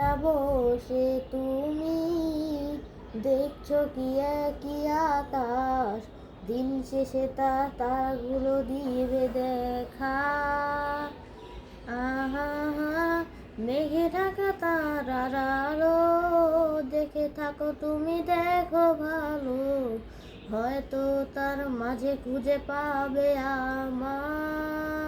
তা বসে তুমি। দেখছ কি একই আকাশ? দিন শেষে তা তারগুলো দিবে দেখা। আহা মেঘে ঢাকা তারার আলো। দেখে থাকো তুমি, দেখো ভালো। হয়তো তার মাঝে খুঁজে পাবে আমায়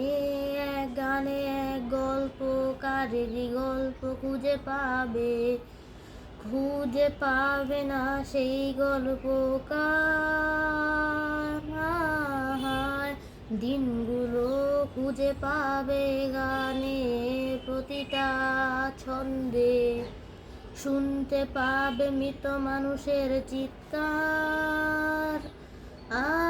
এক এক গল্প কারেরই গল্প খুঁজে পাবে খুঁজে পাবে না সেই গল্প কার দিনগুলো খুঁজে পাবে গানে প্রতিটা ছন্দে। শুনতে পাবে মৃত মানুষের চিৎকার। আমার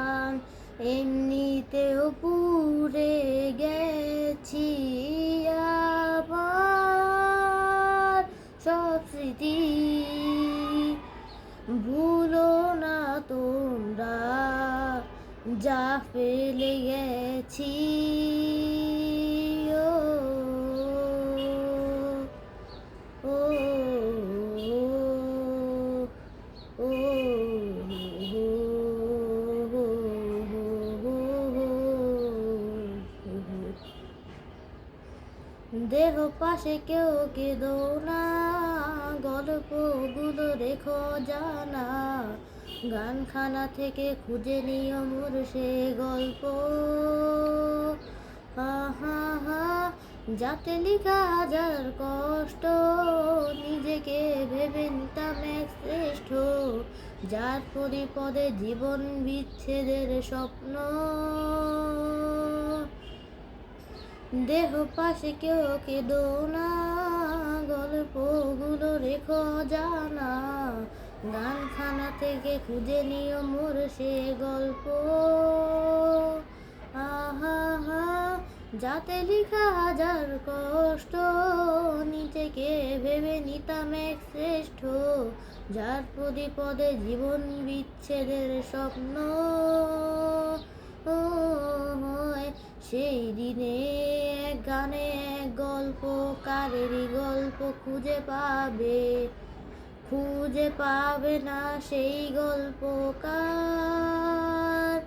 শ্মশান এমনিতেও পুড়ে গেছি আবার। সব স্মৃতি ভুলো না তোমরা, যা ফেলে গেছি। ও ও। দেহ পাশে কেউ কেঁদো না গল্পগুলো রেখো জানা। গানখানা থেকে খুঁজে নিও মোর সে গল্প। হা হা যাতে লিখা হাজার কষ্ট, নিজেকে ভেবে নিতাম এক শ্রেষ্ঠ। যার পরিপদে জীবন বিচ্ছেদের স্বপ্ন। দেহ পাশে কেউ কেঁদো না। গল্পগুলো রেখো জানা। গানখানা থেকে খুঁজে নিও মোর সে গল্প। আহা হা যাতে লিখা হাজার কষ্ট। নিজেকে ভেবে নিতাম এক শ্রেষ্ঠ। যার পদে জীবন বিচ্ছেদের স্বপ্ন। সেই দিনে গানে এক গল্প খুঁজে পাবে খুঁজে পাবে না সেই গল্প কার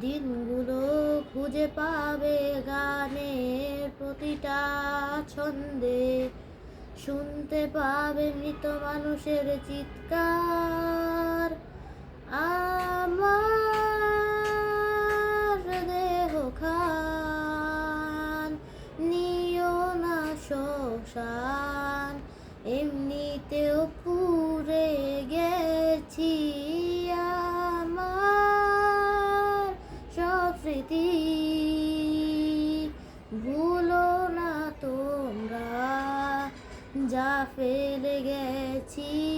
দিনগুলো খুঁজে পাবে গানের প্রতিটা ছন্দে। শুনতে পাবে মৃত মানুষের চিৎকার। আমার সংসার এমনিতেও পুরে গেছি আমার স্মৃতি। ভুলো না তোমরা যা ফেলে গেছি